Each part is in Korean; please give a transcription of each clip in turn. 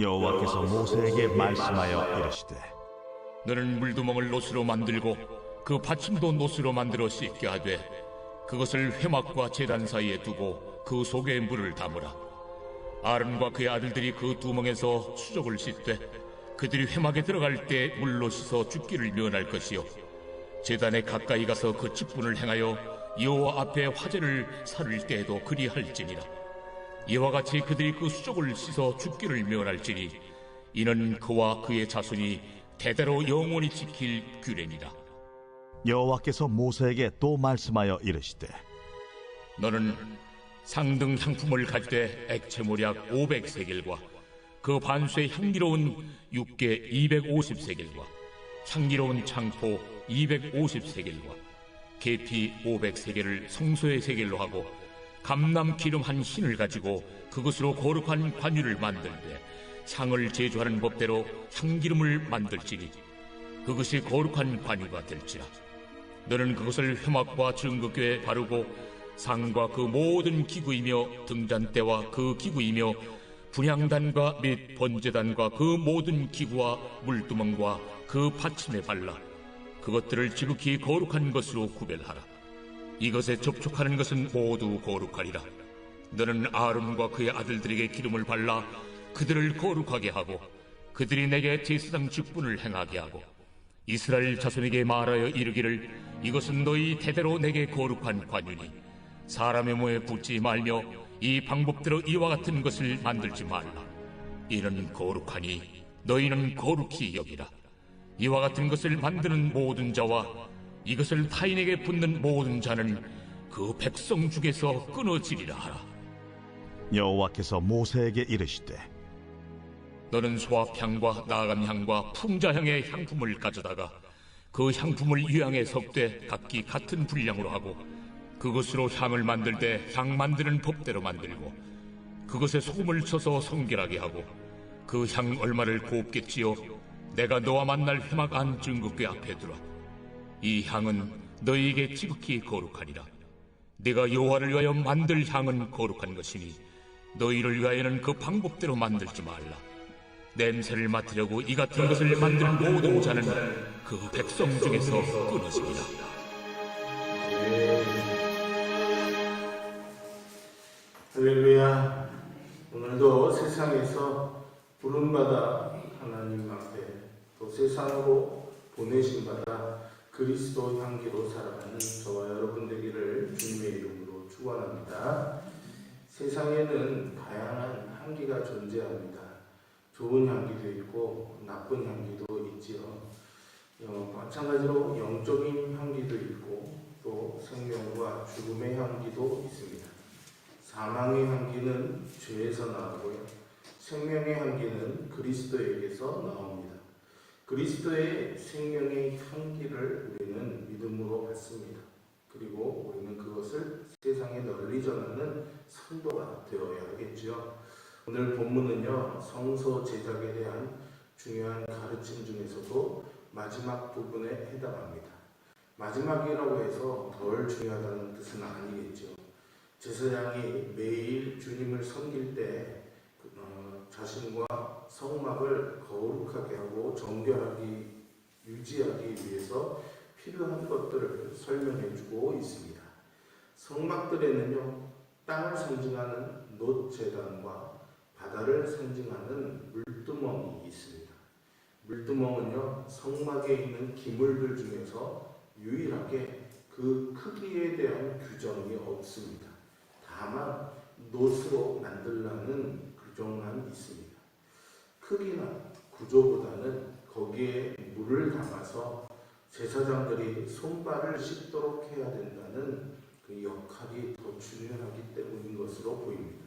여호와께서 모세에게 말씀하여 이르시되 너는 물두멍을 노스로 만들고 그 받침도 노스로 만들어 씻게 하되 그것을 회막과 제단 사이에 두고 그 속에 물을 담으라. 아론과 그의 아들들이 그 두멍에서 수족을 씻되 그들이 회막에 들어갈 때 물로 씻어 죽기를 면할 것이요. 제단에 가까이 가서 그 직분을 행하여 여호와 앞에 화제를 살을 때에도 그리할지니라 이와 같이 그들이 그 수족을 씻어 죽기를 면할지니 이는 그와 그의 자손이 대대로 영원히 지킬 규례니라. 여호와께서 모세에게 또 말씀하여 이르시되 너는 상등 향품을 가지되 액체모략 500세겔과 그 반수의 향기로운 육개 250세겔과 향기로운 창포 250세겔과 계피 500세겔을 성소의 세겔로 하고 감람 기름 한 흰을 가지고 그것으로 거룩한 관유를 만들되 향을 제조하는 법대로 향기름을 만들지니 그것이 거룩한 관유가 될지라. 너는 그것을 회막과 증거교에 바르고 상과 그 모든 기구이며 등잔대와 그 기구이며 분향단과 및 번제단과 그 모든 기구와 물두멍과 그 받침에 발라 그것들을 지극히 거룩한 것으로 구별하라 이것에 접촉하는 것은 모두 거룩하리라. 너는 아론과 그의 아들들에게 기름을 발라 그들을 거룩하게 하고 그들이 내게 제사장 직분을 행하게 하고 이스라엘 자손에게 말하여 이르기를 이것은 너희 대대로 내게 거룩한 관유니 사람의 몸에 붙지 말며 이 방법대로 이와 같은 것을 만들지 말라. 이는 거룩하니 너희는 거룩히 여기라. 이와 같은 것을 만드는 모든 자와 이것을 타인에게 붙는 모든 자는 그 백성 중에서 끊어지리라 하라. 여호와께서 모세에게 이르시되 너는 소합향과 나감향과 풍자향의 향품을 가져다가 그 향품을 유향에 섞되 각기 같은 분량으로 하고 그것으로 향을 만들 때 향 만드는 법대로 만들고 그것에 소금을 쳐서 성결하게 하고 그 향 얼마를 곱게 찌어 내가 너와 만날 회막 안 증거궤 앞에 두라 이 향은 너희에게 지극히 거룩하니라 내가 여호와를 위하여 만들 향은 거룩한 것이니 너희를 위하여는 그 방법대로 만들지 말라 냄새를 맡으려고 이 같은 것을 만든 모든 자는 그 백성 중에서 끊어지리라. 할렐루야. 오늘도 세상에서 부름받아 하나님 앞에 또 세상으로 보내신 받아 그리스도 향기로 살아가는 저와 여러분 되기를 주님의 이름으로 축원합니다. 세상에는 다양한 향기가 존재합니다. 좋은 향기도 있고 나쁜 향기도 있지요. 어, 마찬가지로 영적인 향기도 있고 또 생명과 죽음의 향기도 있습니다. 사망의 향기는 죄에서 나오고요. 생명의 향기는 그리스도에게서 나옵니다. 그리스도의 생명의 향기를 우리는 믿음으로 받습니다. 그리고 우리는 그것을 세상에 널리 전하는 성도가 되어야 하겠지요. 오늘 본문은요, 성소 제작에 대한 중요한 가르침 중에서도 마지막 부분에 해당합니다. 마지막이라고 해서 덜 중요하다는 뜻은 아니겠죠. 제사장이 매일 주님을 섬길 때 어, 자신과 성막을 거룩하게 하고 정결하게 유지하기 위해서 필요한 것들을 설명해 주고 있습니다. 성막들에는요, 땅을 상징하는 놋재단과 바다를 상징하는 물두멍이 있습니다. 물두멍은요, 성막에 있는 기물들 중에서 유일하게 그 크기에 대한 규정이 없습니다. 다만 놋으로 만들라는 규정만 있습니다. 크기나 구조보다는 거기에 물을 담아서 제사장들이 손발을 씻도록 해야 된다는 그 역할이 더 중요하기 때문인 것으로 보입니다.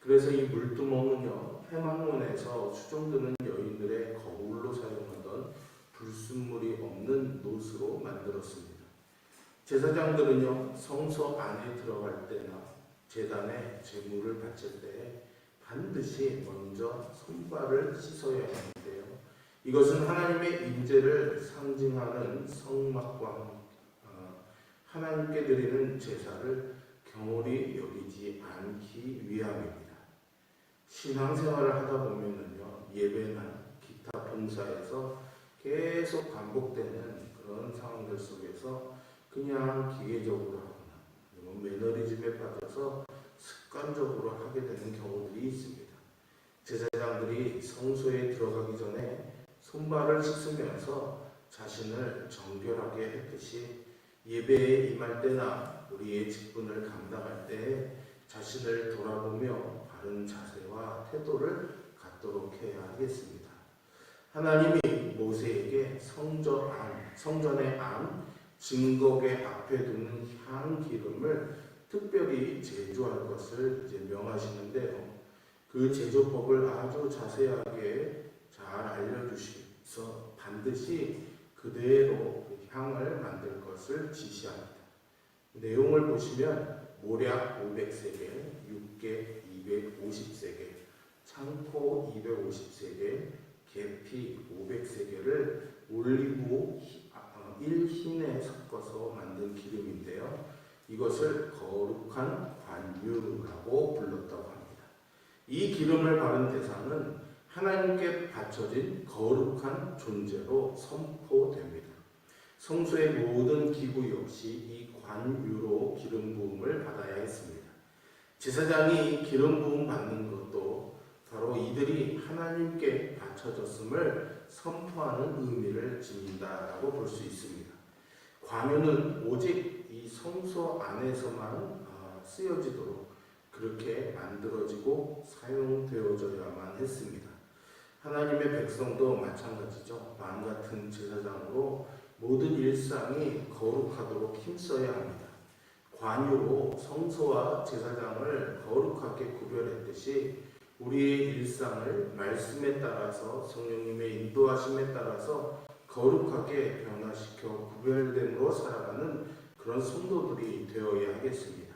그래서 이 물두멍은요 해망문에서 수종드는 여인들의 거울로 사용하던 불순물이 없는 놋으로 만들었습니다. 제사장들은요 성소 안에 들어갈 때나 제단에 제물을 바칠 때 반드시 먼저 손발을 씻어야 하는데요. 이것은 하나님의 임재를 상징하는 성막과 어, 하나님께 드리는 제사를 경홀히 여기지 않기 위함입니다. 신앙생활을 하다 보면은요 예배나 기타 봉사에서 계속 반복되는 그런 상황들 속에서 그냥 기계적으로 아니면 매너리즘에 빠져서 습관적으로 하게 되는 경우들이 있습니다. 제사장들이 성소에 들어가기 전에 손발을 씻으면서 자신을 정결하게 했듯이 예배에 임할 때나 우리의 직분을 감당할 때 자신을 돌아보며 바른 자세와 태도를 갖도록 해야 하겠습니다. 하나님이 모세에게 성전 안, 성전의 안, 증거계 앞에 두는 향 기름을 특별히 제조할 것을 이제 명하시는데요. 그 제조법을 아주 자세하게 잘 알려주셔서 반드시 그대로 그 향을 만들 것을 지시합니다. 내용을 보시면 모략 500세겔, 육개 250세겔, 창포 250세개, 계피 500세개를 올리브 1흰에 섞어서 만든 기름인데요. 이것을 거룩한 관유라고 불렀다고 합니다. 이 기름을 바른 대상은 하나님께 바쳐진 거룩한 존재로 선포됩니다. 성소의 모든 기구 역시 이 관유로 기름 부음을 받아야 했습니다. 제사장이 기름 부음 받는 것도 바로 이들이 하나님께 바쳐졌음을 선포하는 의미를 지닌다라고 볼 수 있습니다. 관유는 오직 이 성소 안에서만 아, 쓰여지도록 그렇게 만들어지고 사용되어져야만 했습니다. 하나님의 백성도 마찬가지죠. 마음 같은 제사장으로 모든 일상이 거룩하도록 힘써야 합니다. 관유로 성소와 제사장을 거룩하게 구별했듯이 우리의 일상을 말씀에 따라서 성령님의 인도하심에 따라서 거룩하게 변화시켜 구별됨으로 살아가는 그런 성도들이 되어야 하겠습니다.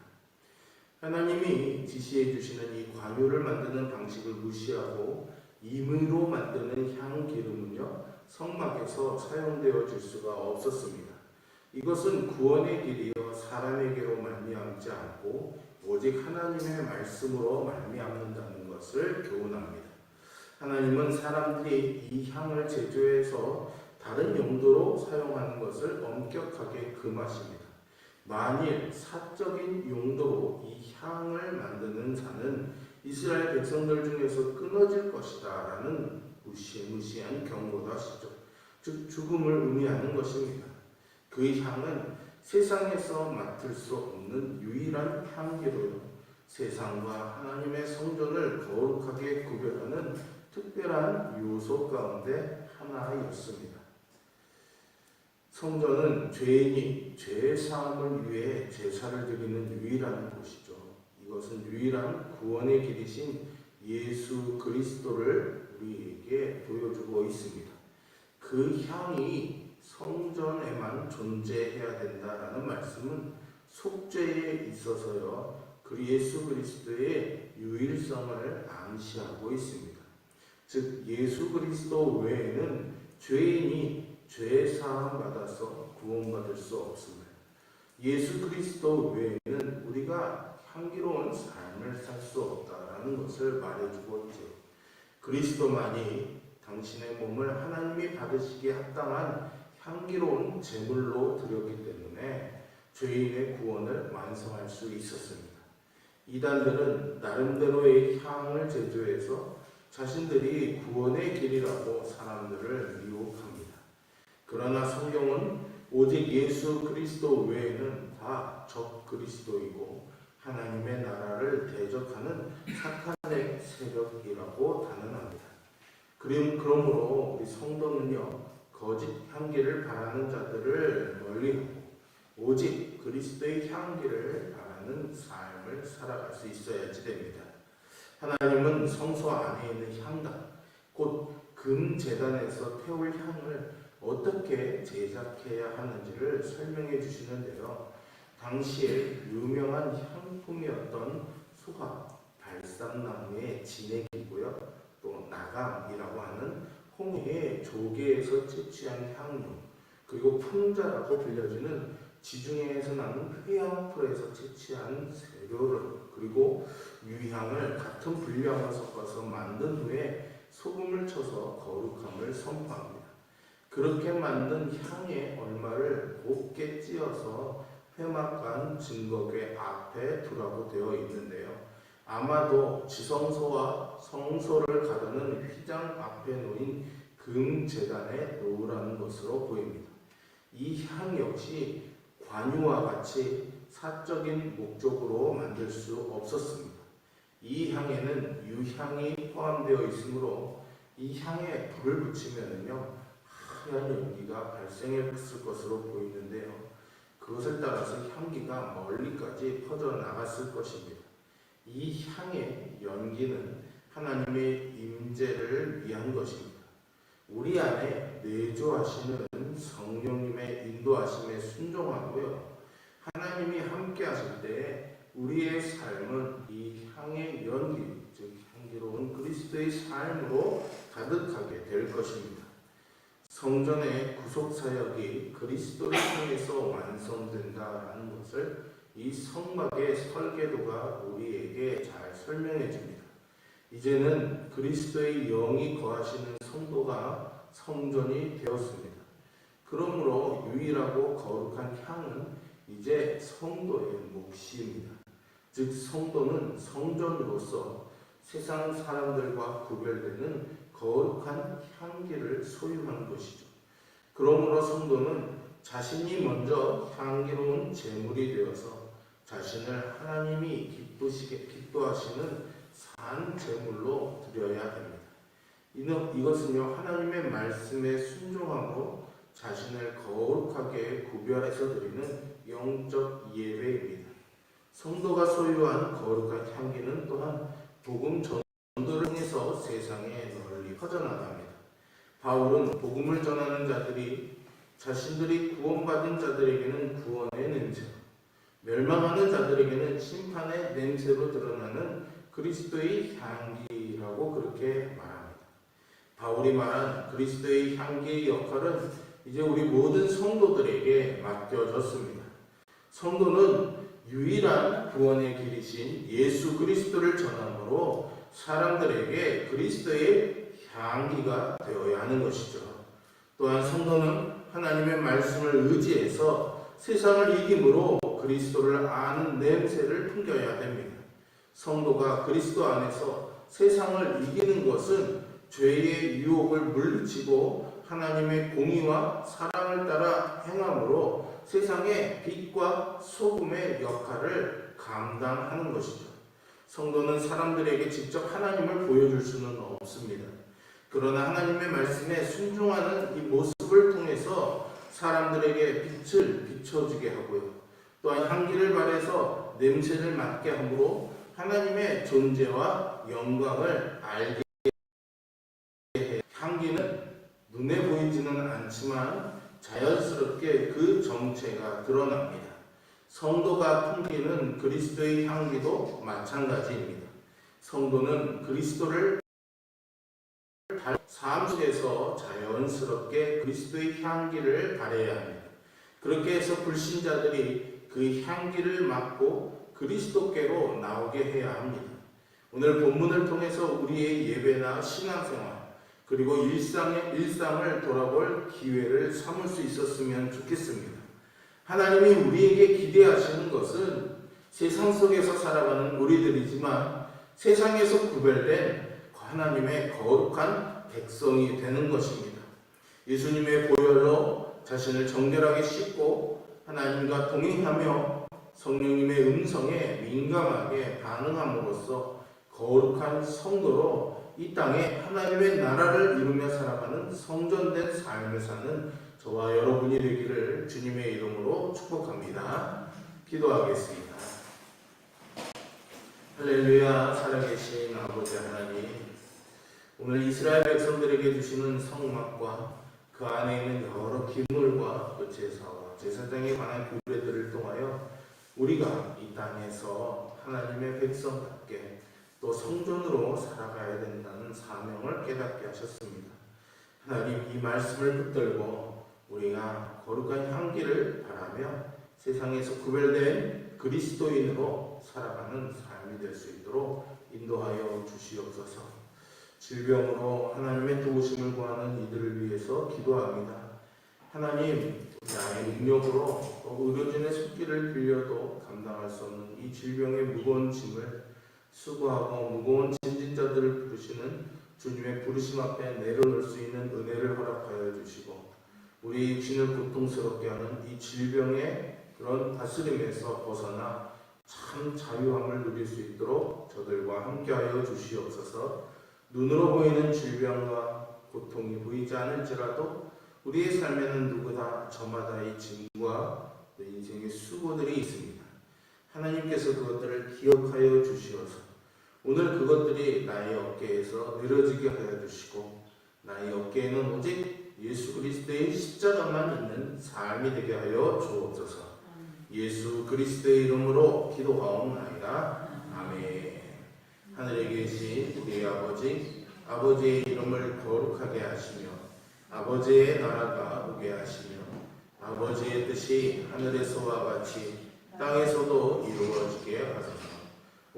하나님이 지시해 주시는 이 관유를 만드는 방식을 무시하고 임의로 만드는 향 기름은요 성막에서 사용되어 줄 수가 없었습니다. 이것은 구원의 길이여 사람에게로 말미암지 않고 오직 하나님의 말씀으로 말미암는다는 것을 교훈합니다. 하나님은 사람들이 이 향을 제조해서 다른 용도로 사용하는 것을 엄격하게 금하십니다. 만일 사적인 용도로 이 향을 만드는 자는 이스라엘 백성들 중에서 끊어질 것이다 라는 무시무시한 경고도 하시죠. 즉 죽음을 의미하는 것입니다. 그 향은 세상에서 맡을 수 없는 유일한 향기로요. 세상과 하나님의 성전을 거룩하게 구별하는 특별한 요소 가운데 하나였습니다. 성전은 죄인이 죄 사함을 위해 제사를 드리는 유일한 곳이죠. 이것은 유일한 구원의 길이신 예수 그리스도를 우리에게 보여주고 있습니다. 그 향이 성전에만 존재해야 된다라는 말씀은 속죄에 있어서요. 그 예수 그리스도의 유일성을 암시하고 있습니다. 즉 예수 그리스도 외에는 죄인이 죄 사함 받아서 구원받을 수 없습니다. 예수 그리스도 외에는 우리가 향기로운 삶을 살 수 없다라는 것을 말해주고 있죠. 그리스도만이 당신의 몸을 하나님이 받으시기에 합당한 향기로운 제물로 드렸기 때문에 죄인의 구원을 완성할 수 있었습니다. 이단들은 나름대로의 향을 제조해서 자신들이 구원의 길이라고 사람들을 미혹합니다. 그러나 성경은 오직 예수 그리스도 외에는 다 적 그리스도이고 하나님의 나라를 대적하는 사탄의 세력이라고 단언합니다. 그러므로 우리 성도는요 거짓 향기를 바라는 자들을 멀리하고 오직 그리스도의 향기를 바라 는 삶을 살아갈 수 있어야지 됩니다. 하나님은 성소 안에 있는 향단, 곧금 제단에서 태울 향을 어떻게 제작해야 하는지를 설명해 주시는데요. 당시에 유명한 향품이었던 수화, 발sam나무의 진액이고요. 또 나감이라고 하는 홍해의 조개에서 채취한 향료, 그리고 풍자라고 불려지는 지중해에서 나는 회양풀에서 채취한 재료를 그리고 유향을 같은 분량을 섞어서 만든 후에 소금을 쳐서 거룩함을 선포합니다. 그렇게 만든 향의 얼마를 곱게 찧어서 회막간 증거궤 앞에 두라고 되어 있는데요. 아마도 지성소와 성소를 가르는 휘장 앞에 놓인 금 재단에 놓으라는 것으로 보입니다. 이 향 역시 관유와 같이 사적인 목적으로 만들 수 없었습니다. 이 향에는 유향이 포함되어 있으므로 이 향에 불을 붙이면요 하얀 연기가 발생했을 것으로 보이는데요. 그것을 따라서 향기가 멀리까지 퍼져 나갔을 것입니다. 이 향의 연기는 하나님의 임재를 위한 것입니다. 우리 안에 내주하시는 성령님의 인도하심에 순종하고요. 하나님이 함께 하실 때 우리의 삶은 이 향의 연기, 즉 향기로운 그리스도의 삶으로 가득하게 될 것입니다. 성전의 구속 사역이 그리스도를 통해서 완성된다라는 것을 이 성막의 설계도가 우리에게 잘 설명해 줍니다. 이제는 그리스도의 영이 거하시는 성도가 성전이 되었습니다. 그러므로 유일하고 거룩한 향은 이제 성도의 몫입니다. 즉 성도는 성전으로서 세상 사람들과 구별되는 거룩한 향기를 소유한 것이죠. 그러므로 성도는 자신이 먼저 향기로운 제물이 되어서 자신을 하나님이 기쁘시게 기뻐하시는 산 제물로 드려야 됩니다. 이것은요 하나님의 말씀에 순종함으로 자신을 거룩하게 구별해서 드리는 영적 예배입니다. 성도가 소유한 거룩한 향기는 또한 복음 전도를 통해서 세상에 널리 퍼져나갑니다. 바울은 복음을 전하는 자들이 자신들이 구원받은 자들에게는 구원의 냄새, 멸망하는 자들에게는 심판의 냄새로 드러나는 그리스도의 향기라고 그렇게 말합니다. 바울이 말한 그리스도의 향기의 역할은 이제 우리 모든 성도들에게 맡겨졌습니다. 성도는 유일한 구원의 길이신 예수 그리스도를 전함으로 사람들에게 그리스도의 향기가 되어야 하는 것이죠. 또한 성도는 하나님의 말씀을 의지해서 세상을 이김으로 그리스도를 아는 냄새를 풍겨야 됩니다. 성도가 그리스도 안에서 세상을 이기는 것은 죄의 유혹을 물리치고 하나님의 공의와 사랑을 따라 행함으로 세상의 빛과 소금의 역할을 감당하는 것이죠. 성도는 사람들에게 직접 하나님을 보여줄 수는 없습니다. 그러나 하나님의 말씀에 순종하는 이 모습을 통해서 사람들에게 빛을 비춰주게 하고요. 또한 향기를 발해서 냄새를 맡게 함으로 하나님의 존재와 영광을 알게 해. 향기는 눈에 보이지는 않지만 자연스럽게 그 정체가 드러납니다. 성도가 풍기는 그리스도의 향기도 마찬가지입니다. 성도는 그리스도를 삶 속에서 자연스럽게 그리스도의 향기를 발해야 합니다. 그렇게 해서 불신자들이 그 향기를 맡고 그리스도께로 나오게 해야 합니다. 오늘 본문을 통해서 우리의 예배나 신앙생활 그리고 일상의 일상을 돌아볼 기회를 삼을 수 있었으면 좋겠습니다. 하나님이 우리에게 기대하시는 것은 세상 속에서 살아가는 우리들이지만 세상에서 구별된 하나님의 거룩한 백성이 되는 것입니다. 예수님의 보혈로 자신을 정결하게 씻고 하나님과 동행하며 성령님의 음성에 민감하게 반응함으로써 거룩한 성도로 이 땅에 하나님의 나라를 이루며 살아가는 성전된 삶을 사는 저와 여러분이 되기를 주님의 이름으로 축복합니다. 기도하겠습니다. 할렐루야 살아계신 아버지 하나님 오늘 이스라엘 백성들에게 주시는 성막과 그 안에 있는 여러 기물과 그 제사와 제사장에 관한 규례들을 통하여 우리가 이 땅에서 하나님의 백성답게 또 성전으로 살아가야 된다는 사명을 깨닫게 하셨습니다. 하나님 이 말씀을 붙들고 우리가 거룩한 향기를 바라며 세상에서 구별된 그리스도인으로 살아가는 삶이 될 수 있도록 인도하여 주시옵소서. 질병으로 하나님의 도우심을 구하는 이들을 위해서 기도합니다. 하나님, 나의 능력으로 또 의료진의 손길을 빌려도 감당할 수 없는 이 질병의 무거운 짐을 수고하고 무거운 짐진자들을 부르시는 주님의 부르심 앞에 내려놓을 수 있는 은혜를 허락하여 주시고 우리 육신을 고통스럽게 하는 이 질병의 그런 다스림에서 벗어나 참 자유함을 누릴 수 있도록 저들과 함께하여 주시옵소서. 눈으로 보이는 질병과 고통이 보이지 않을지라도 우리의 삶에는 누구나 저마다의 짐과 내 인생의 수고들이 있습니다. 하나님께서 그것들을 기억하여 주시어서 오늘 그것들이 나의 어깨에서 내려지게 하여 주시고 나의 어깨에는 오직 예수 그리스도의 십자가만 있는 삶이 되게 하여 주옵소서. 예수 그리스도의 이름으로 기도하옵나이다. 아멘. 하늘에 계신 우리 아버지 아버지의 이름을 거룩하게 하시며 아버지의 나라가 오게 하시며 아버지의 뜻이 하늘에서와 같이 땅에서도 이루어지게 하소서.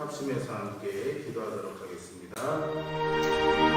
합심해서 함께 기도하도록 하겠습니다.